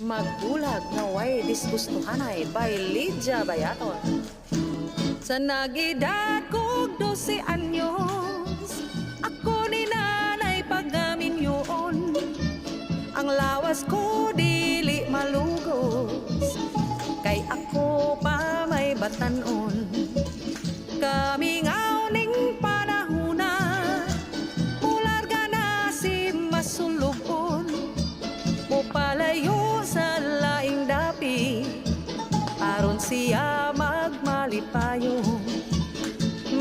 Magbulag na way disgustuhanay by Lydia Bayaton. Sa nagidad kog 12 anyos, ako ni nanay pagamin yun. Ang lawas ko dili malugos, kay ako pa may batanon. Kami ngawning panahuna, mularga na si masulugon. Mupalayo sa laing dapi, aron siya magmalipayo.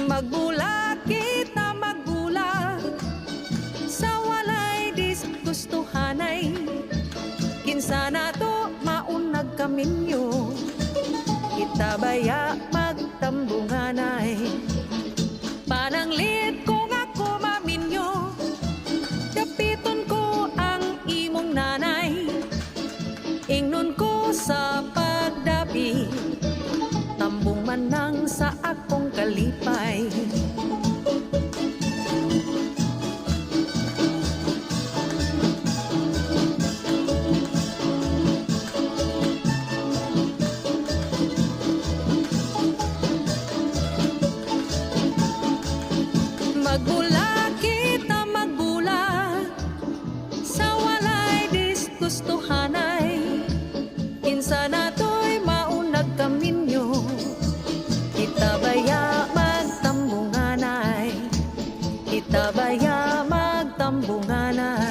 Magbulat kita magbulat, sa walay disgustuhanay. Kinsa na to maunag kaminyo, kita baya magtambunganay. Ingnon ko sa pagdapi Tambong man nang sa akong kalipay. Magmula Baya magtambunganan